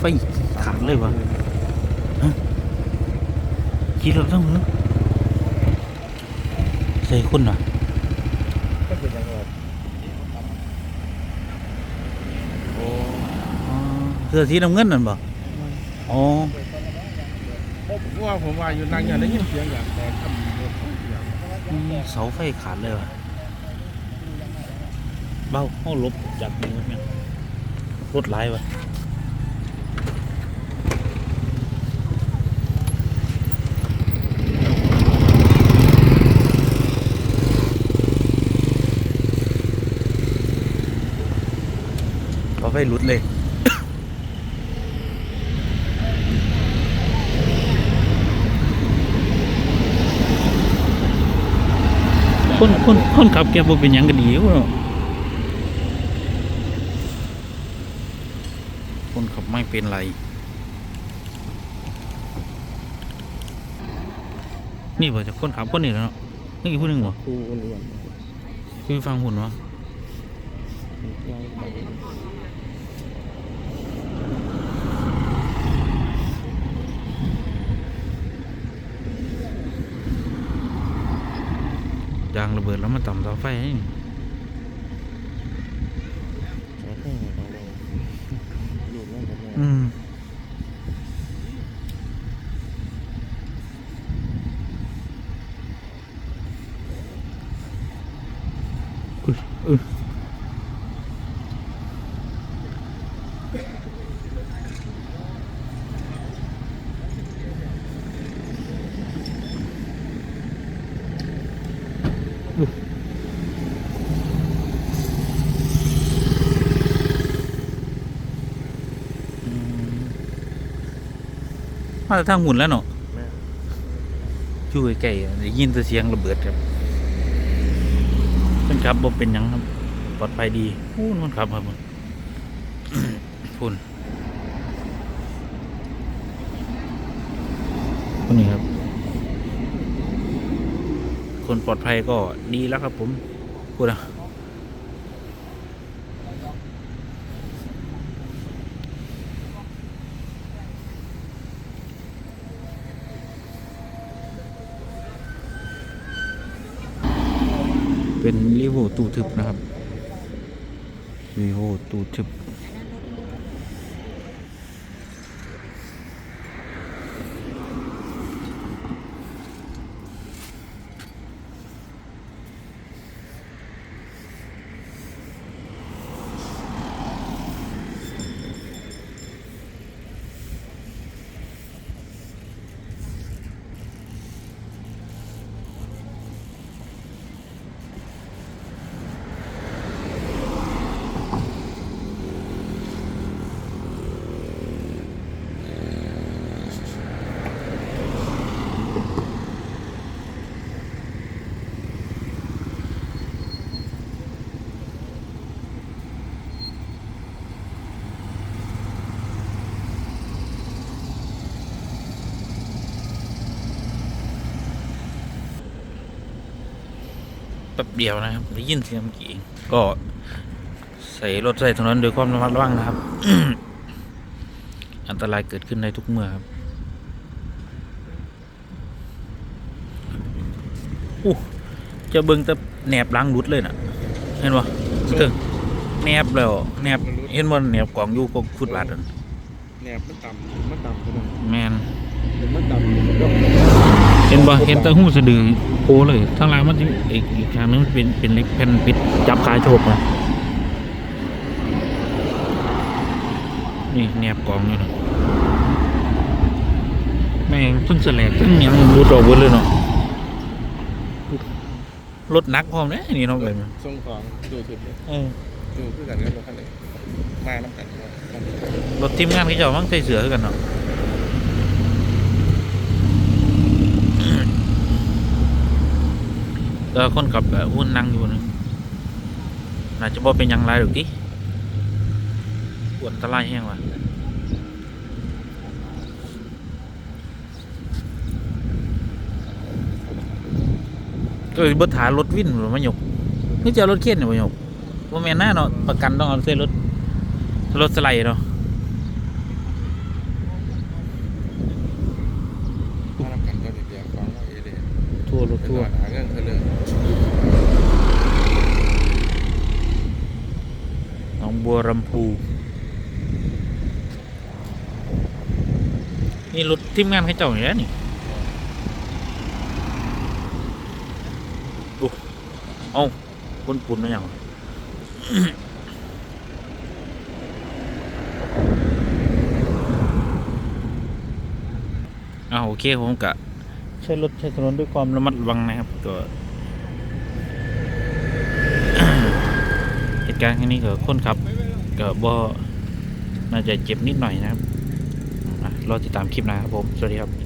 ไฟขาดเลยวะฮะขี่รถต้องนึกใส่คนวะก็เป็นยังไงโอ้อ๋อเสื้อสีน้ำเงินนั่นบ่อ๋อผมว่าผมว่าอยู่นั่งอย่างได้ยินเสียงอย่างแต่ทำรถอย่างอืมเสาไฟขาดเลยวะเบ้าห้อลบจากนี้วะเนี่ยรถหลายวะ ไฟหลุดเลย คนคนคนขับแกบ่เป็นหยังก็ดีอยู่เนาะคนขับไม่เป็นไร นี่บ่จะคนขับคนนี้แหล้วเนาะนี่อีกผู้หนึงบ่ครูอ้วนคือฟังหุ่นวะยางระเบิดแล้วมาต่ำเสาไฟนี่ใช้เครื่องของเราอยู่นั่นกันอืมอุ๊ยอุ๊ยอุ๊ยอื มมาจากทางหุ่นแล้วเนาะแม่อยู่ใกล้ๆได้ยินแต่เสียงระเบิดครับเพิ่นครับบ่เป็นหยังครับ ปลอดภัยดีพูนมันครับครับผมพูนคนนี้ครับ คนปลอดภัยก็ดีแล้วครับผมพูดนะเป็นรีโวตู้ทึบนะครับรีโวตู้ทึบ ป๊บเดียวนะครับได้ยินเสียงเมื่อกี้เองก็ใส่รถใส่ถนนด้วยความระมัดระวังนะครับ อันตรายเกิดขึ้นได้ทุกเมื่อครับอู้จะเบิ่งแต่แหนบหล้างรุดเลยน่ะ เห็นปะถึงแนบแล้วแนบเห็นว่าแนบกล่องอยู่ก็ฟุตบาทนั่นแนบมันต่ำมันต่ำกันแมนมันต่ำมันก็เห็นปะเห็นแต่หูสะดือ โผล่เลยทางหล่างมันจะอีกอีกทางนึงมันเป็นเป็นเล็กแผ่นปิดจับขาโชกนะนี่แนบกล่องอยู่นะแม่งเพิ่งแสลกเพิ่งหยังรูดออกเบิดเลยเนาะรถหนักพร้อมเนี่ยนี่เน้องเลยส่งของดูถึงเลยเออดูเพื่อกันกับรถคันนี้มาน้ำกันว่ารถทีมงานเขาเจ้ามั่งใส่เสือคือกันเนาะ แต่คนขับหุ่นนั่งอยู่นึงน่าจะบ่เป็นยังไรหรือกดิปวดตะไลแห้งว่ะก็เลยบดถารถวิ่นหรือมายกนี่จะเอารถเข็นหรือมายกว่าแม่นหน้าเนาะประกันต้องเอาเส้นรถรถสไลด์เนาะ ทั่วหาเงินเธอเลยหนองบัวลำพู นี่รถทีมงานเขาเจ้าอย่างนี้นี่โอ้เอาคนปุ่นมาอย่างอ่าโอเคผมกะ ใช้รถใช้ถนนด้วยความระมัดระวังนะครับก็เหตุการณ์ครั้งนี้ก็คนขับก็บ่น่าจะเจ็บนิดหน่อยนะครับรอติดตามคลิปนะครับผม สวัสดีครับ